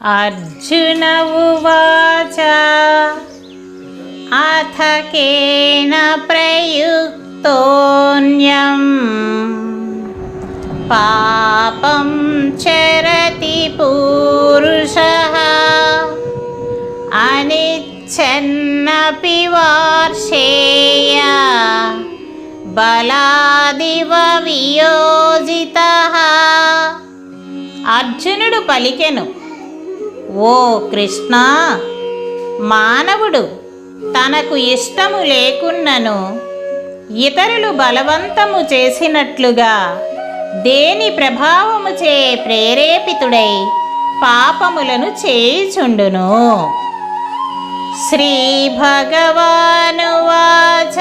अर्जुन उवाच अथ केन प्रयुक्तोऽन्यम् पापं चरति पूरुषः अनिच्छन्नपि वार्षेय బలాదివ వియోజిత అర్జునుడు పలికెను ఓ కృష్ణ! మానవుడు తనకు ఇష్టము లేకున్నను ఇతరులు బలవంతము చేసినట్లుగా దేని ప్రభావము చే ప్రేరేపితుడై పాపములను చేయుచుండును. శ్రీ భగవానువాచ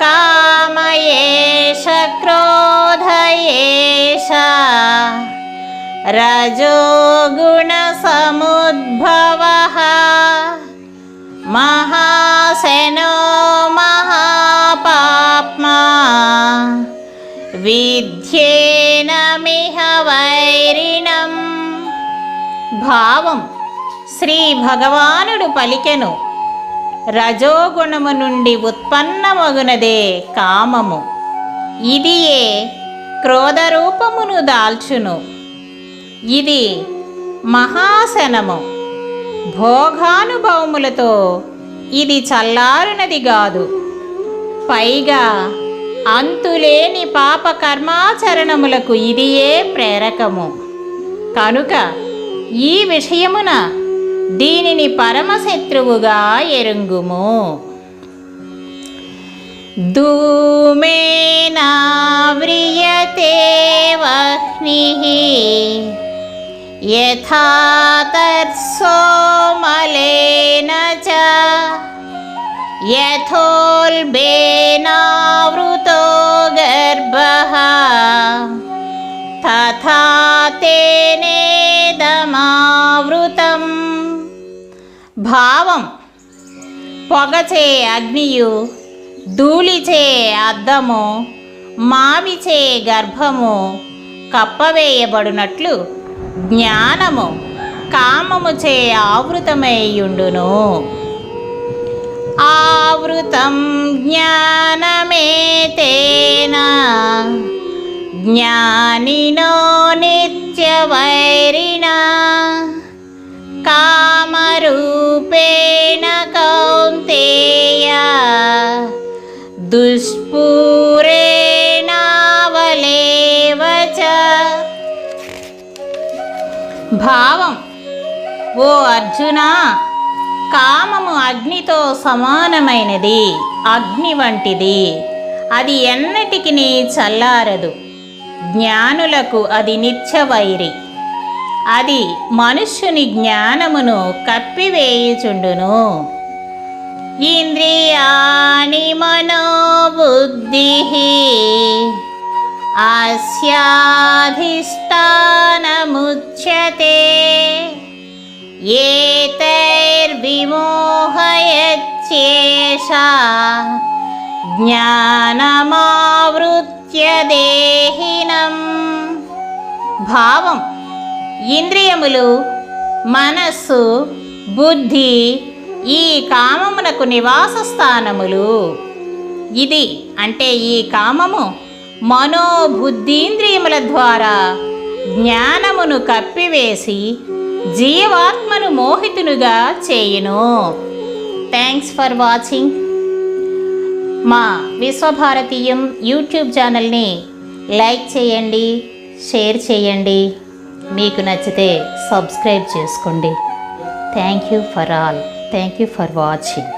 కామయేష క్రోధయేష. రజోగుణసముద్భవः మహాశనో మహాపాప్మా విద్యేనమిహ వైరిణం భావం శ్రీ భగవానుడు పలికెను। రజోగుణము నుండి ఉత్పన్నమగునదే కామము. ఇదియే క్రోధరూపమును దాల్చును. ఇది మహాశనము భోగానుభవములతో ఇది చల్లారునది కాదు. పైగా అంతులేని పాప కర్మాచరణములకు ఇదియే ప్రేరకము. కనుక ఈ విషయమున దీనిని పరమశత్రువుగా ఎరుంగుము. ధూమేనావ్రియతే వహ్నిః యథాతర్సోమలేన చ యథోల్బేనావృతో గర్భः తేనేదమావృతం భావం పొగచే అగ్నియు ధూళిచే అద్దము మామిచే గర్భము కప్పవేయబడినట్లు జ్ఞానము కామముచే ఆవృతమైయుండును. ఆవృతం జ్ఞానమే తేనా? జ్ఞానినో నిత్యవైరిణ భావం. ఓ అర్జున కామము అగ్నితో సమానమైనది అగ్ని వంటిది. అది ఎన్నటికి చల్లారదు. జ్ఞానులకు అది నిత్యవైరి. అది మనుష్యుని జ్ఞానమును కప్పివేయుచుండును. ఇంద్రియాణి మనోబుద్ధి అస్యాధిష్టానముచ్యతే ఏతైర్విమోహయచ్యేషా జ్ఞానమావృత్య దేహినం భావం ఇంద్రియములు మనస్సు బుద్ధి ఈ కామమునకు నివాస స్థానములు ఇది అంటే ఈ కామము మనోబుద్ధీంద్రియముల ద్వారా జ్ఞానమును కప్పివేసి జీవాత్మను మోహితునుగా చేయును. థ్యాంక్స్ ఫర్ వాచింగ్ మా విశ్వభారతీయం యూట్యూబ్ ఛానల్ని లైక్ చేయండి షేర్ చేయండి. మీకు నచ్చితే సబ్స్క్రైబ్ చేసుకోండి. Thank you for all thank you for watching